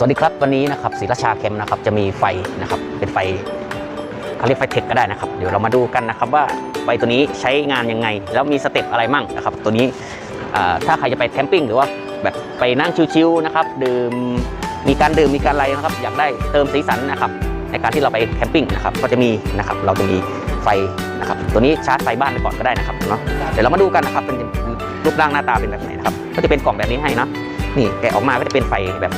สวัสดีครับวันนี้นะครับศรีราชาแคมนะครับจะมีไฟนะครับเป็นไฟเขาเรียกไฟเทคก็ได้นะครับ เดี๋ยวเรามาดูกันนะครับว่าไฟตัวนี้ใช้งานยังไง แล้วมีสเต็ปอะไรมั่งนะครับ ตัวนี้ถ้าใครจะไปแคมปิ้งหรือว่าแบบไปนั่งชิวๆนะครับดื่มมีการดื่มมีการอะไรนะครับ อยากได้เติมสีสันนะครับในการที่เราไปแคมปิ้งนะครับก็จะมีนะครับเราจะมีไฟนะครับตัวนี้ชาร์จไฟบ้านไปก่อนก็ได้นะครับเนาะเดี๋ยวเรามาดูกันนะครับเป็นรูปร่างหน้าตาเป็นแบบไหนนะครับก็จะเป็นกล่องแบบนี้ให้นะนี่แกะออกมาก็จะเป็นไฟแบบ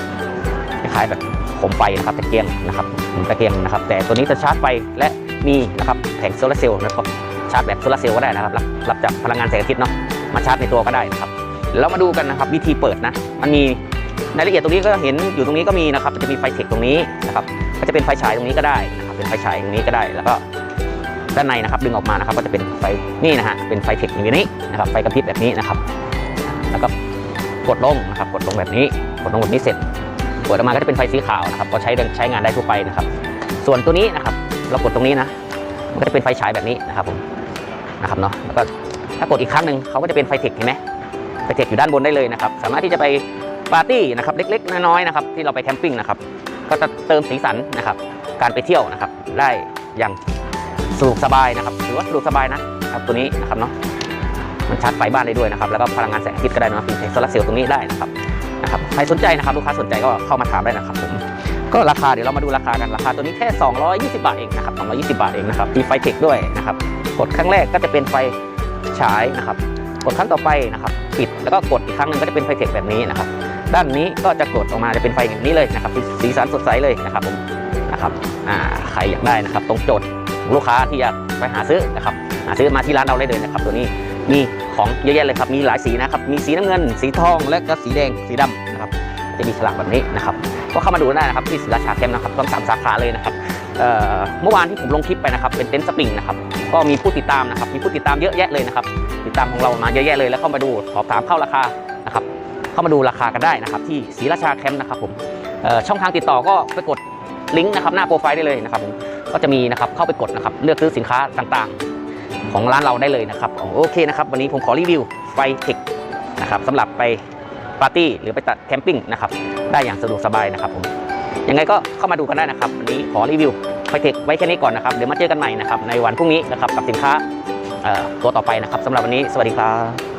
คล้ายๆแบบโคมไฟนะครับตะเกียงนะครับเหมือนตะเกียงนะครับ แต่ตัวนี้จะชาร์จไฟและมีนะครับแผงโซลาร์เซลล์นะครับชาร์จแบบโซลาร์เซลล์ก็ได้นะครับรับรับจากพลังงานแสงอาทิตย์เนาะมาชาร์จในตัวก็ได้นะครับเดี๋ยวเรามาดูกันนะครับวิธีเปิดนะมันมีรายละเอียดตรงนี้ก็เห็นอยู่ตรงนี้ก็มีนะครับจะมีไฟเทคตรงนี้นะครับก็จะเป็นไฟฉายตรงนี้ก็ได้นะครับเป็นไฟฉายตรงนี้ก็ได้แล้วก็ด้านในนะครับดึงออกมานะครับก็จะเป็นไฟนี่นะฮะเป็นไฟเทคอย่างนี้นะครับไฟกระพริบแบบนี้นะครับ แล้วก็กดลงนะครับกดลงแบบนี้กดลงแบบนี้เสร็จ เปิดออกมาก็จะเป็นไฟสีขาวนะครับก็ใช้ใช้งานได้ทั่วไปนะครับ ส่วนตัวนี้นะครับ เรากดตรงนี้นะมันก็จะเป็นไฟฉายแบบนี้นะครับผมนะครับเนาะแล้วก็ถ้ากดอีกครั้งหนึ่งเขาก็จะเป็นไฟเทคเห็นไหมไฟเทคอยู่ด้านบนได้เลยนะครับ สามารถที่จะไปปาร์ตี้นะครับเล็กๆ น้อยๆนะครับที่เราไปแคมปิ้งนะครับก็จะเติมสีสันนะครับ การไปเที่ยวนะครับ ได้อย่างสะดวกสบายนะครับถือว่าสะดวกสบายนะครับตัวนี้นะครับเนาะมันชาร์จไฟบ้านได้ด้วยนะครับ แล้วก็พลังงานแสงอาทิตย์ก็ได้นะเป็นโซลาร์เซลล์ตรงนี้ได้นะครับ นะครับใครสนใจนะครับลูกค้าสนใจก็เข้ามาถามได้นะครับผมก็ราคาเดี๋ยวเรามาดูราคากันราคาตัวนี้แค่ 220 บาทเองนะครับ220 บาทเองนะครับมีไฟเทคด้วยนะครับกดครั้งแรกก็จะเป็นไฟฉายนะครับกดครั้งต่อไปนะครับปิดแล้วก็กดอีกครั้งหนึ่งก็จะเป็นไฟเทคแบบนี้นะครับด้านนี้ก็จะกดออกมาจะเป็นไฟอย่างนี้เลยนะครับสีสันสดใสเลยนะครับผมนะครับอ่าใครอยากได้นะครับ ตรงโจทย์ลูกค้าที่อยากไปหาซื้อนะครับ ซื้อมาที่ร้านเราได้เลยนะครับ ตัวนี้มีของเยอะแยะเลยครับ มีหลายสีนะครับ มีสีน้ำเงิน สีทอง และก็สีแดง สีดำนะครับ จะมีฉลากแบบนี้นะครับ ก็เข้ามาดูได้นะครับที่ศิลาชาแคมป์นะครับทั้งสามสาขาเลยนะครับเมื่อวานที่ผมลงคลิปไปนะครับ เป็นเต็นท์สปริงนะครับ ก็มีผู้ติดตามนะครับ มีผู้ติดตามเยอะแยะเลยนะครับ ติดตามของเรามาเยอะแยะเลย แล้วเข้ามาดูสอบถามเข้าราคานะครับ เข้ามาดูราคากันได้นะครับ ที่ศรีราชาแคมป์นะครับผมช่องทางติดต่อก็ไปกดลิงก์นะครับหน้าโปรไฟล์ได้เลยนะครับผมก็จะมีนะครับเข้าไปกดนะครับเลือกซื้อสินค้าต่างๆ ของร้านเราได้เลยนะครับโอเคนะครับ วันนี้ผมขอรีวิวไฟเทคนะครับสำหรับไปปาร์ตี้หรือไปตัดแคมปิ้งนะครับได้อย่างสะดวกสบายนะครับผมยังไงก็เข้ามาดูกันได้นะครับ วันนี้ขอรีวิวไฟเทคไว้แค่นี้ก่อนนะครับเดี๋ยวมาเจอกันใหม่นะครับในวันพรุ่งนี้นะครับกับสินค้าตัวต่อไปนะครับสำหรับวันนี้สวัสดีครับ